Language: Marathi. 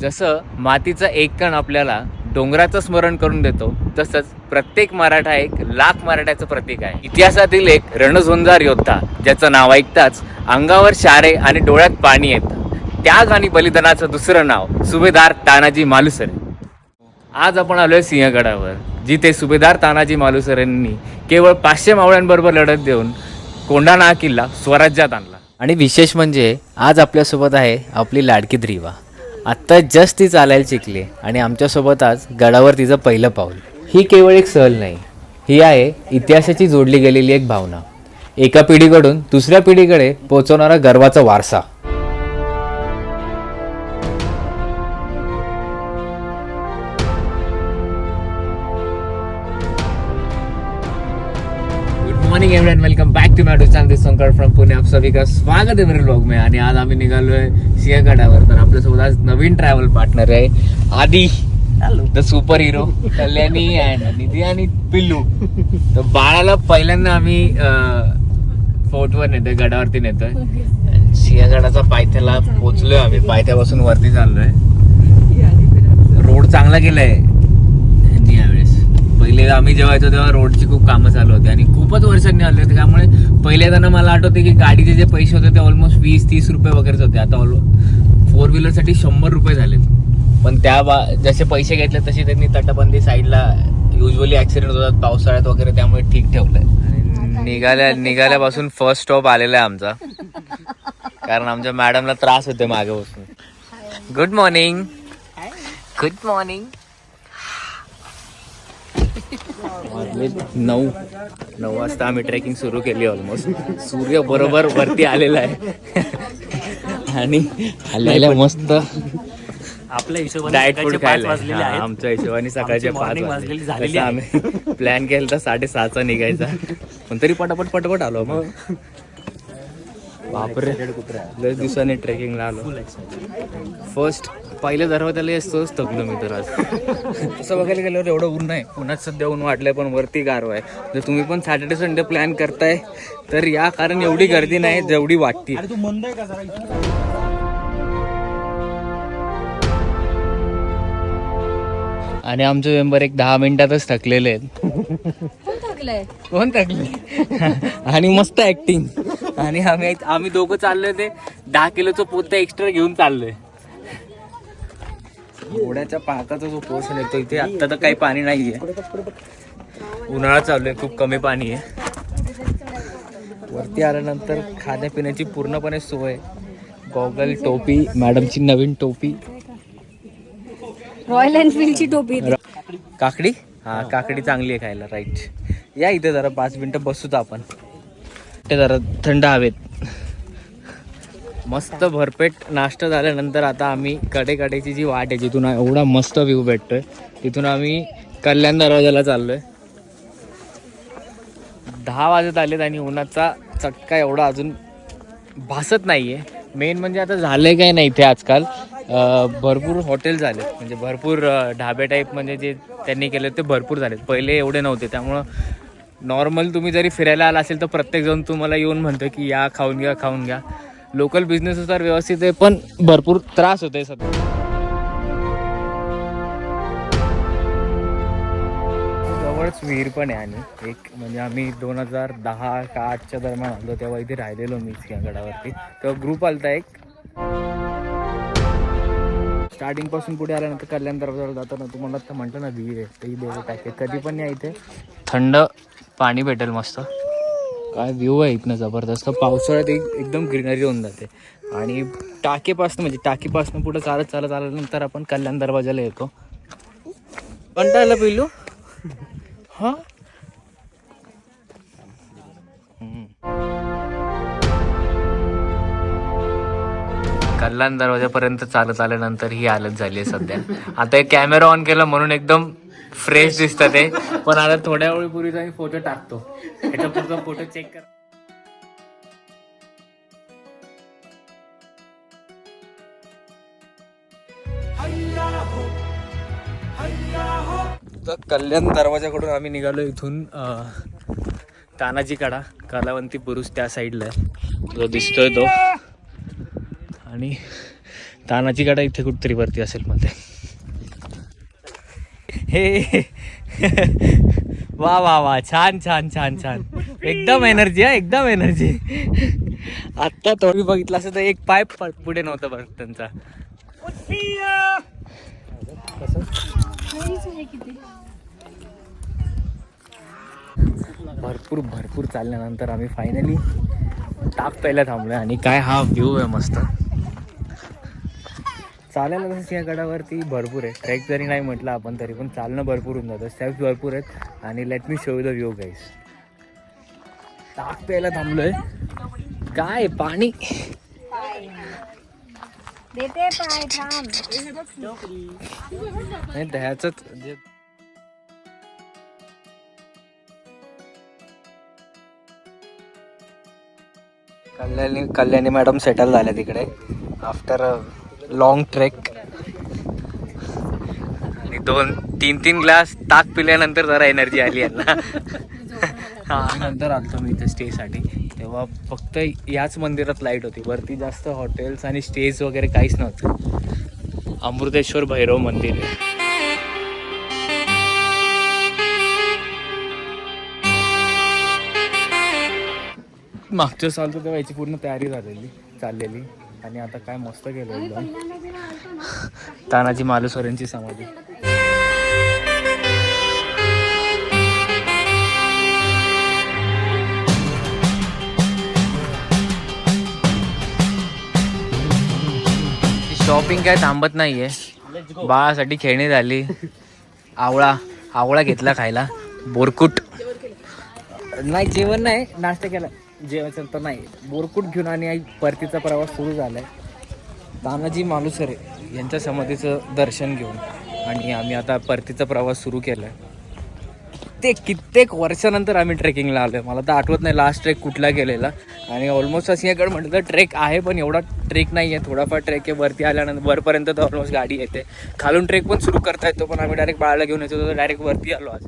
जसं मातीचा एक कण आपल्याला डोंगराचं स्मरण करून देतो तसंच प्रत्येक मराठा एक लाख मराठ्याचं प्रतीक आहे. इतिहासातील एक रणझुंजार योद्धा ज्याचं नाव ऐकताच अंगावर शारे आणि डोळ्यात पाणी येतं. त्याग आणि बलिदानाचं दुसरं नाव सुभेदार तानाजी मालुसरे. आज आपण आलोय सिंहगडावर जिथे सुभेदार तानाजी मालुसरेंनी केवळ पाचशे मावळ्यांबरोबर लढत देऊन कोंढाणा किल्ला स्वराज्यात आणला. आणि विशेष म्हणजे आज आपल्यासोबत आहे आपली लाडकी द्रिवा आत्ता जस्ट ती चालायला शिकली आणि आमच्यासोबत आज गडावर तिचं पहिलं पाऊल. ही केवळ एक सहल नाही ही आहे इतिहासाची जोडली गेलेली एक भावना. एका पिढीकडून दुसऱ्या पिढीकडे पोचवणारा गर्वाचा वारसा. Morning everyone welcome back to my channel this Shankar from Pune आप सभी का स्वागत आहे मेरे ब्लॉग में। आणि आज आम्ही निघालोय सिंहगडावर. तर आपल्यासोबत आज नवीन ट्रॅव्हल पार्टनर आहे Adi the super hero Kalyani and Nidhi आणि पिल्लू. तर बाळाला पहिल्यांदा आम्ही फोर्टवर नेतोय गडावरती नेतोय. सिंहगडाचा पायथ्याला पोहोचलोय आम्ही. पायथ्यापासून वरती चाललोय. रोड चांगला यावेळेस पहिले आम्ही जेव्हा येतो तेव्हा रोडची खूप कामं चालू होती आणि खूपच वर्षांनी आले होते. त्यामुळे पहिले येताना मला आठवते की गाडीचे जे पैसे होते ते ऑलमोस्ट वीस तीस रुपये वगैरेच होते. आता फोर व्हीलरसाठी शंभर रुपये झालेत पण त्या बा जसे पैसे घेतले तसे त्यांनी तटबंदी साईडला युजली ऍक्सिडेंट होतात पावसाळ्यात वगैरे त्यामुळे ठीक ठेवलंय. आणि निघाल्या निघाल्यापासून फर्स्ट स्टॉप आलेला आहे आमचा. कारण आमच्या मॅडमला त्रास होते मागे बसून. गुड मॉर्निंग गुड मॉर्निंग वाजले नऊ. नऊ वाजता आम्ही ट्रेकिंग सुरू केली ऑलमोस्ट सूर्य बरोबर वरती आलेला आहे. आणि आलेला मस्त. आपल्या हिशोबाने सकाळचे फूड पाच खायला वाजलेले आहेत. आमच्या हिशोबाने सकाळचे आमची पाच morning वाजलेले वाजलेली झालेली तसं आम्ही प्लॅन केला तर साडेसहाचा निघायचा. पण तरी पटापट पटापट आलो मग. बापरे. लय दिवसांनी ट्रेकिंगला आलो. फर्स्ट पहिल्या दरवाजाला असतोच थकलो मी तर आज. तसं बघायला गेल्यावर एवढं ऊन नाही. पुण्यात सध्या ऊन वाटलंय पण वरती गारवा आहे. जर तुम्ही पण सॅटर्डे संडे प्लॅन करताय तर या कारण एवढी गर्दी नाही जेवढी वाटते. आणि आमचे मेंबर एक दहा मिनिटातच थकलेले आहेत. कोण थकले आणि मस्त ऍक्टिंग आणि आम्ही आम्ही दोघं चाललोय ते दहा किलोचं पोत एक्स्ट्रा घेऊन चाललोय. घोड्याच्या पाकाचा जो पोर्शन येतो इथे आता तर काही पाणी नाहीये. उन्हाळा चालू आहे खूप कमी पाणी आहे वरती आल्यानंतर खाण्यापिण्याची पूर्णपणे सोय. गॉगल टोपी मॅडमची नवीन टोपी. रॉयल एनफिल्डची टोपी काकडी? हा काकडी चांगली आहे खायला राईट या इथे जरा पाच मिनिटं बसूच आपण. इथे जरा थंड हवेत. मस्त भरपेट नाश्ता झाल्यानंतर आता आम्ही कडेकडेची जी वाट आहे जिथून एवढा मस्त व्ह्यू भेटतोय. तिथून आम्ही कल्याण दरवाजाला चाललोय. दहा वाजत आलेत आणि उन्हाचा चटका एवढा अजून भासत नाहीये. मेन म्हणजे आता झालंय काय नाही इथे आजकाल. भरपूर हॉटेल झाले म्हणजे भरपूर ढाबे टाईप म्हणजे जे त्यांनी केले ते भरपूर झालेत. पहिले एवढे नव्हते. त्यामुळं नॉर्मल तुम्ही जरी फिरायला आला असेल तर प्रत्येक जण तुम्हाला येऊन म्हणतो की या खाऊन घ्या खाऊन घ्या. लोकल बिझनेस तर व्यवस्थित आहे पण भरपूर त्रास होतोय सध्या. जवळच विहीर पण आहे आणि एक म्हणजे आम्ही दोन हजार दहा का आठच्या दरम्यान आलो तेव्हा इथे राहिलेलो मी सिंहगडावरती तेव्हा ग्रुप आलता एक. स्टार्टिंगपासून पुढे आल्यानंतर कल्याण दरवाजाला जाताना तुम्हाला तर म्हटलं ना विहीर आहे तर ही देव टाके कधी पण या इथे. थंड पाणी भेटेल मस्त. काय व्ह्यू आहे इथनं जबरदस्त. पावसाळ्यात एक एकदम ग्रीनरी होऊन जाते. आणि टाकेपासून म्हणजे टाकीपासून पुढे चालत चालत आल्यानंतर आपण कल्याण दरवाजाला येतो. कंटाळलं पिलू हा? कल्याण दरवाजापर्यंत चालत आल्यानंतर ही हालत झाली आहे सध्या. आता एक कॅमेरा ऑन केला म्हणून एकदम फ्रेश दिसतं ते. पण आता थोड्या वेळीपूर्वी आम्ही फोटो टाकतो. ह्याचा पुढचा फोटो चेक कर. तर कल्याण दरवाजाकडून आम्ही निघालो इथून तानाजी कडा कलावंती पुरुष त्या साईडला आहे. जो दिसतोय तो. आणि तानाची गाडा इथे कुठतरी वरती असेल मध्ये. हे. वा वा वा. छान छान छान छान. एकदम एनर्जी आहे एकदम एनर्जी आत्ता तुम्ही बघितलं असं तर एक पाय पुढे नव्हतं बघ त्यांचा. भरपूर भरपूर चालल्यानंतर आम्ही फायनली ताप प्यायला थांबलोय आणि काय हा व्ह्यू आहे मस्त. चालायला तसं सिंहगडावरती भरपूर आहे. ट्रेक जरी नाही म्हटलं आपण तरी पण चालणं भरपूर होऊन जातं. स्टेप्स भरपूर आहेत. आणि let me show the view guys टाक प्यायला थांबलोय. काय पाणी? देते पाय थांब. नाही दह्याच जे कल्याणी कल्याणी मॅडम सेटल झाल्या तिकडे. आफ्टर लॉंग ट्रेक आणि दोन तीन तीन ग्लास ताक पिल्यानंतर जरा एनर्जी आली यांना. हा नंतर आलतो मी इथे स्टेसाठी तेव्हा फक्त याच मंदिरात लाइट होती. वरती जास्त हॉटेल्स आणि स्टेज वगैरे काहीच नव्हतं. अमृतेश्वर भैरव मंदिर. आहे मागच्या साल तर तेव्हा याची पूर्ण तयारी झालेली चाललेली. आणि आता काय मस्त केलं एकदम. तानाजी मालुसरेंची समाधी. शॉपिंग काय थांबत नाहीये. बाळासाठी खेळणी झाली. आवळा आवळा घेतला खायला. बोरकुट. नाही जेवण नाही नाश्ता केला. जेवायचं तर नाही. बोरकूट घेऊन आणि आई परतीचा प्रवास सुरू झाला आहे तानाजी मालुसरे यांच्या समाधीचं दर्शन घेऊन आणि आम्ही आता परतीचा प्रवास सुरू केलाय. कित्येक कित्येक वर्षानंतर आम्ही ट्रेकिंगला आलोय. मला तर आठवत नाही लास्ट ट्रेक कुठला गेलेला. आणि ऑलमोस्ट सिंहगड म्हटलं तर ट्रेक आहे पण एवढा ट्रेक नाही आहे थोडाफार ट्रेक आहे. वरती आल्यानंतर वरपर्यंत तर ऑलमोस्ट गाडी येते. खालून ट्रेक पण सुरू करता येतो पण आम्ही डायरेक्ट बाळाला घेऊन येतो. तर डायरेक्ट वरती आलो आज.